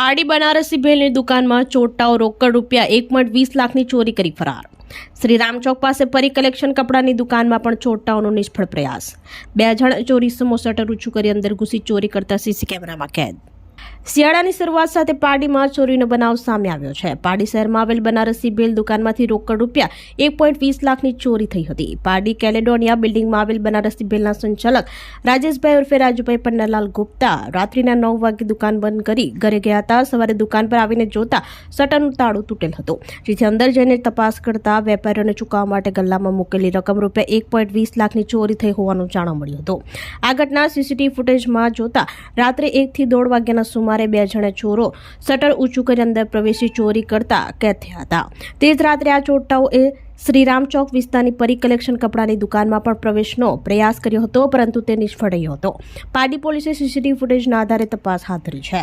પારડી બનારસી ભેલની દુકાનમાં ચોટાઓ રોકડ રૂપિયા એક પોઈન્ટ વીસ લાખની ચોરી કરી ફરાર. શ્રી રામચોક પાસે પરી કલેક્શન કપડાની દુકાનમાં પણ ચોટાઓનો નિષ્ફળ પ્રયાસ. બે જણ ચોરી સમો શટર ઊંચું કરી અંદર ઘૂસી ચોરી કરતા સીસી કેમેરામાં કેદ. શિયાળાની શરૂઆત સાથે પાડીમાં ચોરીનો બનાવ સામે આવ્યો છે. પાડી શહેરમાં આવેલ બનારસી ભેલ દુકાનમાંથી રોકડ રૂપિયા એક પોઈન્ટ વીસ લાખની ચોરી થઈ હતી. પારડી કેલેડોનિયા બિલ્ડિંગમાં આવેલ બનારસી ભેલના સંચાલક રાજેશભાઈ ઉર્ફે રાજુભાઈ પન્નાલાલ ગુપ્તા રાત્રિના નવ વાગે દુકાન બંધ કરી ઘરે ગયા હતા. સવારે દુકાન પર આવીને જોતા શટરનું તાળું તૂટેલ હતું, જેથી અંદર જઈને તપાસ કરતા વેપારીઓને ચૂકવવા માટે ગલ્લામાં મૂકેલી રકમ રૂપિયા એક પોઈન્ટ વીસ લાખની ચોરી થઈ હોવાનું જાણવા મળ્યું હતું. આ ઘટના સીસીટીવી ફૂટેજમાં જોતા રાત્રે એકથી દોઢ વાગ્યાના સુમારે બે જણા ચોરો શટર ઊંચું કરી અંદર પ્રવેશી ચોરી કરતા કેદ થયા હતા. તે જ રાત્રે આ ચોટાઓએ શ્રીરામ ચોક વિસ્તારની પરી કલેક્શન કપડાની દુકાનમાં પણ પ્રવેશનો પ્રયાસ કર્યો હતો, પરંતુ તે નિષ્ફળ રહ્યો હતો. પારડી પોલીસે સીસીટીવી ફૂટેજના આધારે તપાસ હાથ ધરી છે.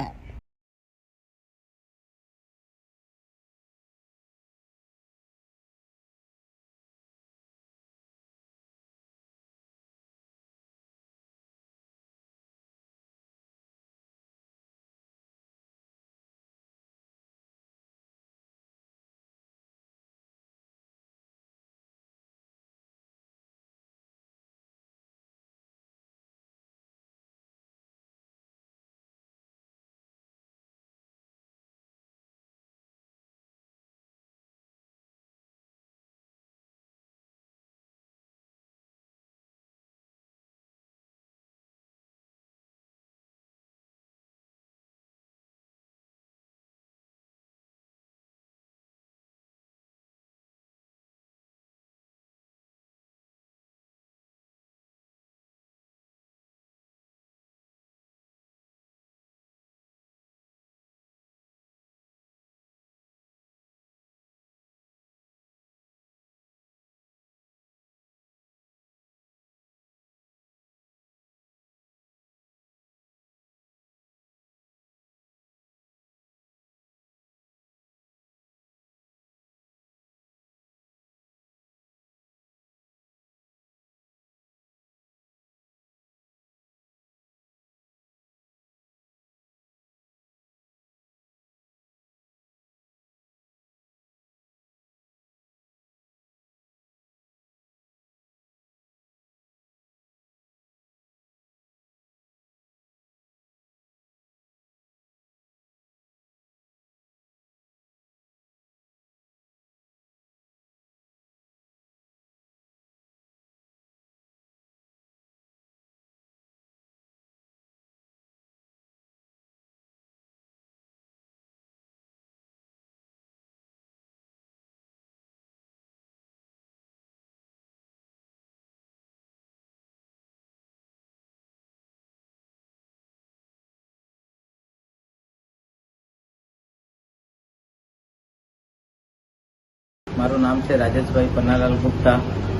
મારું નામ છે રાજેશભાઈ પન્નાલાલ ગુપ્તા,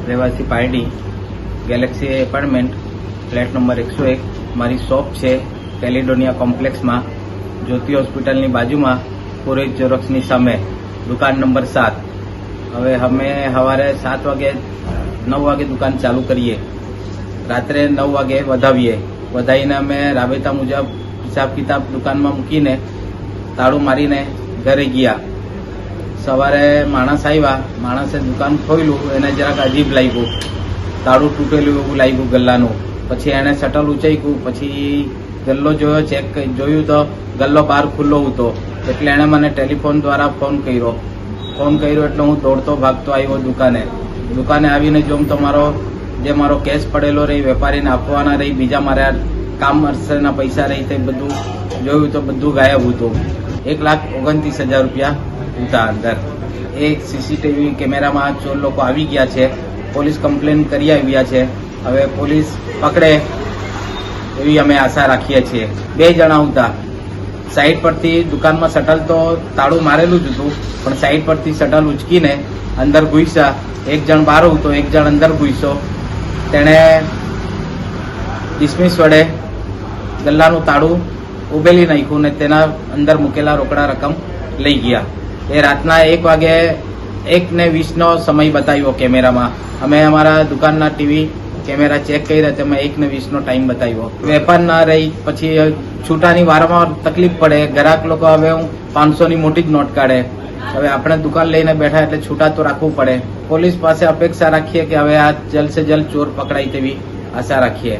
રહેવાસી Pardi Galaxy apartment flat number એકસો એક. મારી શોપ છે કેલિડોનિયા કોમ્પ્લેક્સમાં, જ્યોતિ હોસ્પિટલની બાજુમાં, પુરોહિત ઝેરોક્સની સામે, દુકાન નંબર સાત. હવે અમે સવારે સાત વાગે, નવ વાગે દુકાન ચાલુ કરીએ. રાત્રે નવ વાગે વધાવીએ. વધાવીને અમે રાબેતા મુજબ હિસાબ કિતાબ દુકાનમાં મૂકીને, તાળું મારીને ઘરે ગયા. સવારે માણસ આવ્યા માણસે દુકાન ખોલ્યું એને જરાક અજીબ લાગ્યું. તાળું તૂટેલું એવું લાગ્યું ગલ્લાનું. પછી એણે શટલ ઉંચાઈકું, પછી ગલ્લો જોયો, ચેક જોયું તો ગલ્લો બહાર ખુલ્લો હતો એટલે એણે મને ટેલિફોન દ્વારા ફોન કર્યો. ફોન કર્યો એટલે હું દોડતો ભાગતો આવ્યો દુકાને. દુકાને આવીને જોમ તો મારો, જે મારો કેશ પડેલો રહી, વેપારીને આપવાના રહી, બીજા મારા કામ અરસેના પૈસા રહી, તે બધું જોયું તો બધું ગાયબ હતું એક લાખ ઓગણત્રીસ હજાર રૂપિયા ઉતા અંદર. એ સીસીટીવી કેમેરામાં ચોર લોકો આવી ગયા છે. પોલીસ કમ્પ્લેન કરી આવ્યા છે. હવે પોલીસ પકડે એવી અમે આશા રાખીએ છીએ. બે જણા હતા સાઈડ પરથી દુકાનમાં શટલ તો તાળું મારેલું જ હતું, પણ સાઈડ પરથી શટલ ઉચકીને અંદર ઘૂસ્યા. એક જણ બહાર હતો એક જણ અંદર ઘૂસ્યો. તેણે ડિસમિસ વડે ગલ્લાનું તાળું ઉભેલી નાખ્યું ને તેના અંદર મૂકેલા રોકડા રકમ લઈ ગયા. એ રાતના એક વાગે એક ને વીસનો સમય બતાવ્યો કેમેરામાં. અમે અમારા દુકાનના ટીવી કેમેરા ચેક કર્યા તેમાં એક ને વીસ નો ટાઈમ બતાવ્યો. વેપાર ના રહી, પછી છૂટાની વારંવાર તકલીફ પડે, ગ્રાહક લોકો હવે હું પાંચસો ની મોટી જ નોટ કાઢે. હવે આપણે દુકાન લઈને બેઠા એટલે છૂટા તો રાખવું પડે. પોલીસ પાસે અપેક્ષા રાખીએ કે હવે આ જલ્દ સે જલ્દ ચોર પકડાય તેવી આશા રાખીએ.